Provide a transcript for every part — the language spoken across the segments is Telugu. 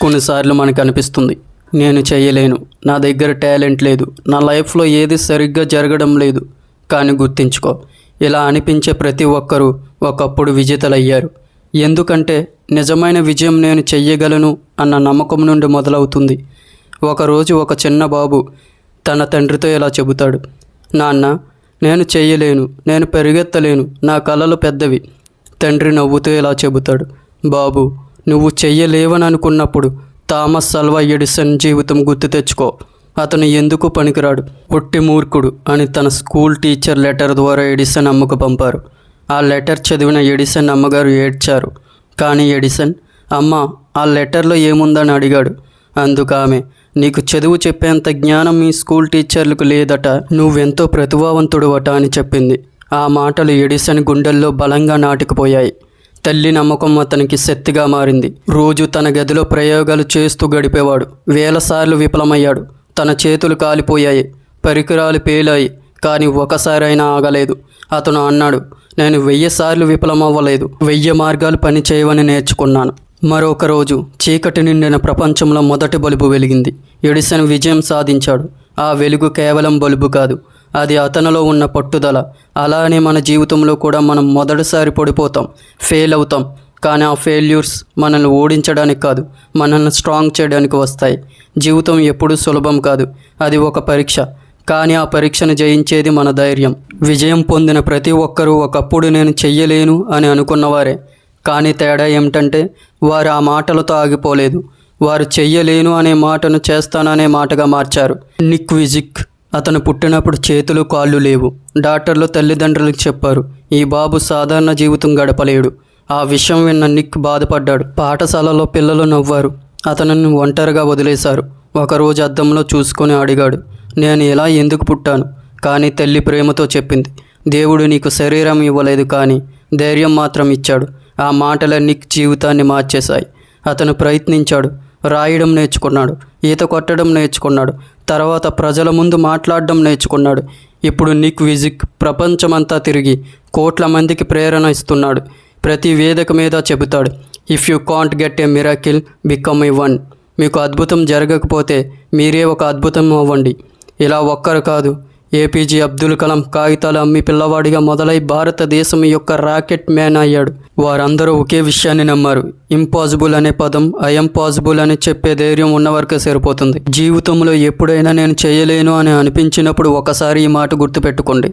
కొన్నిసార్లు మనకు అనిపిస్తుంది నేను చేయలేను. నా దగ్గర టాలెంట్ లేదు. నా లైఫ్లో ఏది సరిగ్గా జరగడం లేదు. కానీ గుర్తించుకో. ఇలా అనిపించే ప్రతి ఒక్కరూ ఒకప్పుడు విజేతలయ్యారు. ఎందుకంటే నిజమైన విజయం నేను చెయ్యగలను అన్న నమ్మకం నుండి మొదలవుతుంది. ఒకరోజు ఒక చిన్న బాబు తన తండ్రితో ఇలా చెబుతాడు. నాన్న నేను చేయలేను నేను పెరిగెత్తలేను. నా కళలు పెద్దవి. తండ్రి నవ్వుతూ ఇలా చెబుతాడు. బాబు నువ్వు చెయ్యలేవని అనుకున్నప్పుడు థామస్ అల్వా ఎడిసన్ జీవితం గుర్తు తెచ్చుకో. అతను ఎందుకు పనికిరాడు? ఒట్టి మూర్ఖుడు అని తన స్కూల్ టీచర్ లెటర్ ద్వారా ఎడిసన్ అమ్మకు పంపారు. ఆ లెటర్ చదివిన ఎడిసన్ అమ్మగారు ఏడ్చారు. కానీ ఎడిసన్ అమ్మ ఆ లెటర్లో ఏముందని అడిగాడు. అందుకు ఆమె నీకు చదువు చెప్పేంత జ్ఞానం మీ స్కూల్ టీచర్లకు లేదట నువ్వెంతో ప్రతిభావంతుడు అట అని చెప్పింది. ఆ మాటలు ఎడిసన్ గుండెల్లో బలంగా నాటుకుపోయాయి. తల్లి నమ్మకం అతనికి శక్తిగా మారింది. రోజు తన గదిలో ప్రయోగాలు చేస్తూ గడిపేవాడు. వేలసార్లు విఫలమయ్యాడు. తన చేతులు కాలిపోయాయి. పరికరాలు పేలాయి. కానీ ఒకసారైనా ఆగలేదు. అతను అన్నాడు నేను వెయ్యి సార్లు విఫలమవ్వలేదు. వెయ్యి మార్గాలు పని చేయవని నేర్చుకున్నాను. మరొక రోజు చీకటి నిండిన ప్రపంచంలో మొదటి బలుబు వెలిగింది. ఎడిసన్ విజయం సాధించాడు. ఆ వెలుగు కేవలం బలుబు కాదు అది అతనిలో ఉన్న పట్టుదల. అలానే మన జీవితంలో కూడా మనం మొదటిసారి పడిపోతాం ఫెయిల్ అవుతాం. కానీ ఆ ఫెయిల్యూర్స్ మనల్ని ఓడించడానికి కాదు మనల్ని స్ట్రాంగ్ చేయడానికి వస్తాయి. జీవితం ఎప్పుడూ సులభం కాదు అది ఒక పరీక్ష. కానీ ఆ పరీక్షను జయించేది మన ధైర్యం. విజయం పొందిన ప్రతి ఒక్కరూ ఒకప్పుడు నేను చెయ్యలేను అని అనుకున్నవారే. కానీ తేడా ఏమిటంటే వారు ఆ మాటలతో ఆగిపోలేదు. వారు చెయ్యలేను అనే మాటను చేస్తాననే మాటగా మార్చారు. నిక్ విజిక్ అతను పుట్టినప్పుడు చేతులు కాళ్ళు లేవు. డాక్టర్లు తల్లిదండ్రులకు చెప్పారు ఈ బాబు సాధారణ జీవితం గడపలేడు. ఆ విషయం విన్న నిక్ బాధపడ్డాడు. పాఠశాలలో పిల్లలు నవ్వారు. అతనిని ఒంటరిగా వదిలేశారు. ఒకరోజు అద్దంలో చూసుకొని అడిగాడు నేను ఇలా ఎందుకు పుట్టాను? కానీ తల్లి ప్రేమతో చెప్పింది దేవుడు నీకు శరీరం ఇవ్వలేదు కానీ ధైర్యం మాత్రం ఇచ్చాడు. ఆ మాటల నిక్ జీవితాన్ని మార్చేశాయి. అతను ప్రయత్నించాడు రాయడం నేర్చుకున్నాడు ఈత కొట్టడం నేర్చుకున్నాడు తర్వాత ప్రజల ముందు మాట్లాడడం నేర్చుకున్నాడు. ఇప్పుడు నిక్ విజిక్ ప్రపంచమంతా తిరిగి కోట్ల మందికి ప్రేరణ ఇస్తున్నాడు. ప్రతి వేదిక మీద చెబుతాడు if you can't get a miracle become a one మీకు అద్భుతం జరగకపోతే మీరే ఒక అద్భుతం అవ్వండి. ఇలా ఒక్కరు కాదు ఏపీజే అబ్దుల్ కలాం కాగితాలు అమ్మి పిల్లవాడిగా మొదలై భారతదేశం యొక్క రాకెట్ మ్యాన్ అయ్యాడు. వారందరూ ఒకే విషయాన్ని నమ్మారు. ఇంపాసిబుల్ అనే పదం ఐఎం పాసిబుల్ అని చెప్పే ధైర్యం ఉన్నవరకే సరిపోతుంది. జీవితంలో ఎప్పుడైనా నేను చేయలేను అని అనిపించినప్పుడు ఒకసారి ఈ మాట గుర్తుపెట్టుకోండి.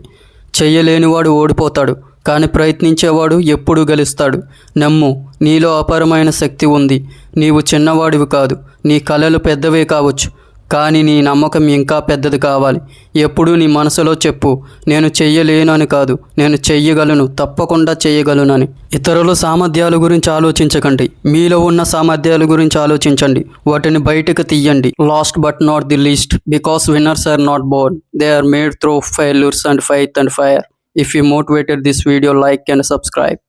చెయ్యలేనివాడు ఓడిపోతాడు కానీ ప్రయత్నించేవాడు ఎప్పుడూ గెలుస్తాడు. నమ్ము నీలో అపారమైన శక్తి ఉంది. నీవు చిన్నవాడివి కాదు నీ కలలు పెద్దవే కావచ్చు. కానీ నీ నమ్మకం ఇంకా పెద్దది కావాలి. ఎప్పుడూ నీ మనసులో చెప్పు నేను చెయ్యలేనని కాదు నేను చెయ్యగలను తప్పకుండా చెయ్యగలనని. ఇతరుల సామర్థ్యాల గురించి ఆలోచించకండి. మీలో ఉన్న సామర్థ్యాల గురించి ఆలోచించండి. వాటిని బయటకు తీయండి. Last but not the least because winners are not born they are made through failures and faith and fire if you motivated this video like and subscribe